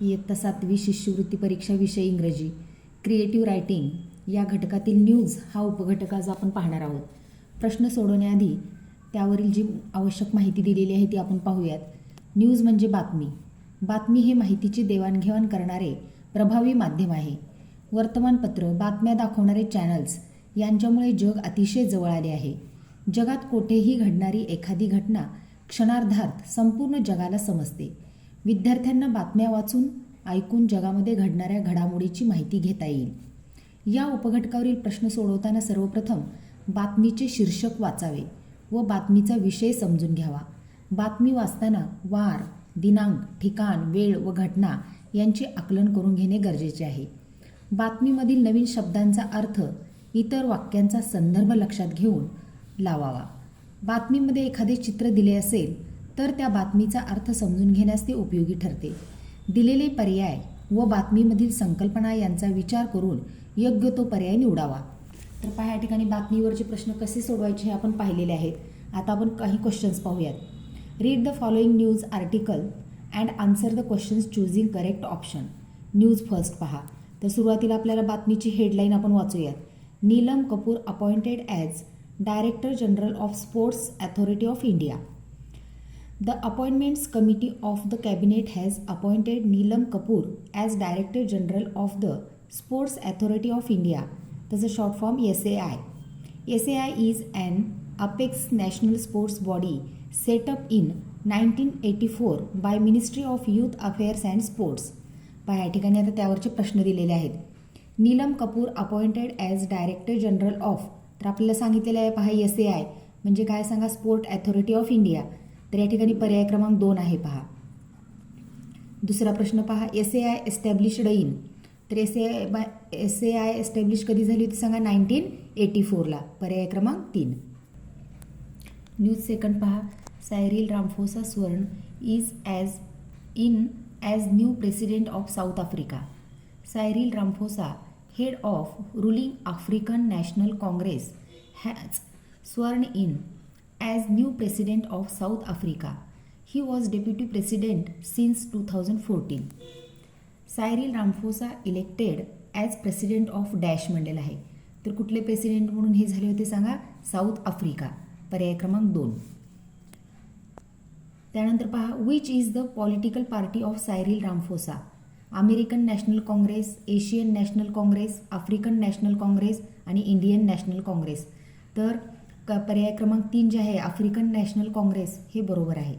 इयत्ता सातवी शिष्यवृत्ती परीक्षा विषय इंग्रजी. क्रिएटिव्ह रायटिंग या घटकातील न्यूज हा उपघटक आज आपण पाहणार आहोत. प्रश्न सोडवण्याआधी त्यावरील जी आवश्यक माहिती दिलेली आहे ती आपण पाहूयात. न्यूज म्हणजे बातमी. बातमी हे माहितीची देवाणघेवाण करणारे प्रभावी माध्यम आहे. वर्तमानपत्र बातम्या दाखवणारे चॅनल्स यांच्यामुळे जग अतिशय जवळ आले आहे. जगात कोठेही घडणारी एखादी घटना क्षणार्धात संपूर्ण जगाला समजते. विद्यार्थ्यांना बातम्या वाचून ऐकून जगामध्ये घडणाऱ्या घडामोडीची माहिती घेता येईल. या उपघटकावरील प्रश्न सोडवताना सर्वप्रथम बातमीचे शीर्षक वाचावे व बातमीचा विषय समजून घ्यावा. बातमी वाचताना वार दिनांक ठिकाण वेळ व घटना यांचे आकलन करून घेणे गरजेचे आहे. बातमीमधील नवीन शब्दांचा अर्थ इतर वाक्यांचा संदर्भ लक्षात घेऊन लावावा. बातमीमध्ये एखादे चित्र दिले असेल तर त्या बातमीचा अर्थ समजून घेण्यास ते उपयोगी ठरते. दिलेले पर्याय व बातमीमधील संकल्पना यांचा विचार करून योग्य तो पर्याय निवडावा. तर पहा या ठिकाणी बातमीवरचे प्रश्न कसे सोडवायचे हे आपण पाहिलेले आहेत. आता आपण काही क्वेश्चन्स पाहूयात. Read the following news article and answer the questions choosing correct option news first पहा. तर सुरुवातीला आपल्याला बातमीची हेडलाईन आपण वाचूयात. Neelam Kapoor appointed as director general of sports authority of India the appointments committee of the cabinet has appointed Neelam Kapoor as director general of the sports authority of India तसं short form S A I S A I is an apex national sports body setup in nineteen eighty four by ministry of youth affairs and sports बा या ठिकाणी आता त्यावरचे प्रश्न दिलेले आहेत. Neelam Kapoor appointed as director general of तर आपल्याला सांगितलेलं आहे पहा एस ए आय म्हणजे काय सांगा? स्पोर्ट ॲथॉरिटी ऑफ इंडिया तर या ठिकाणी पर्याय क्रमांक दोन आहे पहा. दुसरा प्रश्न पहा S A I established in तर S A I S A I establish कधी झाली होती सांगा? नाईन्टीन एटी फोरला पर्याय क्रमांक तीन. न्यूज सेकंड पहा Cyril Ramaphosa sworn is as in as new president of South Africa Cyril Ramaphosa head of ruling African National Congress has sworn in as new president of South Africa. He was deputy president since 2014. Cyril Ramaphosa elected as president of dash म्हणलेलं आहे तर कुठले president म्हणून हे झाले होते सांगा south Africa पर्याय क्रमांक दोन त्यानंतर पहा which is the political party of Cyril Ramaphosa American National Congress Asian National Congress African National Congress आणि इंडियन नॅशनल काँग्रेस तर क पर्याय क्रमांक तीन जे आहे आफ्रिकन नॅशनल काँग्रेस हे बरोबर आहे.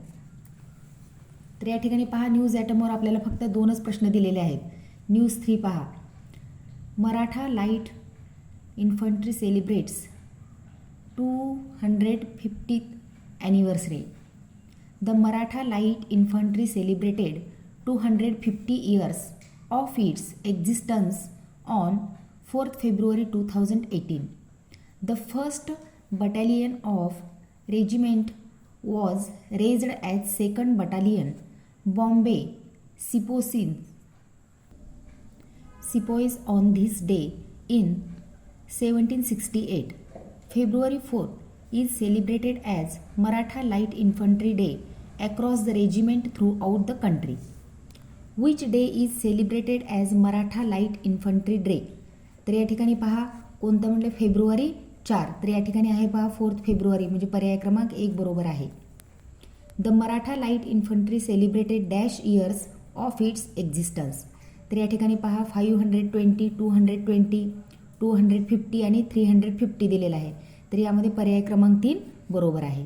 तर या ठिकाणी पहा न्यूज ॲटमवर आपल्याला फक्त दोनच प्रश्न दिलेले आहेत. न्यूज थ्री पहा. Maratha Light Infantry celebrates two hundred fiftieth anniversary. The Maratha Light Infantry celebrated two hundred fifty years of its existence on fourth February two thousand eighteen. The first battalion of regiment was raised as second battalion Bombay सिपोसिन sepoys on this day in seventeen sixty eight February fourth is celebrated as Maratha Light Infantry day across the regiment throughout the country which day is celebrated as Maratha Light Infantry day तर या ठिकाणी पहा कोणतं म्हटलं? February चार तर या ठिकाणी आहे पहा फोर्थ फेब्रुवारी म्हणजे पर्याय क्रमांक एक बरोबर आहे. The Maratha Light Infantry celebrated dash years of its existence तर या ठिकाणी पहा five hundred twenty two hundred twenty two hundred fifty आणि थ्री हंड्रेड फिफ्टी दिलेलं आहे. तर यामध्ये पर्याय क्रमांक तीन बरोबर आहे.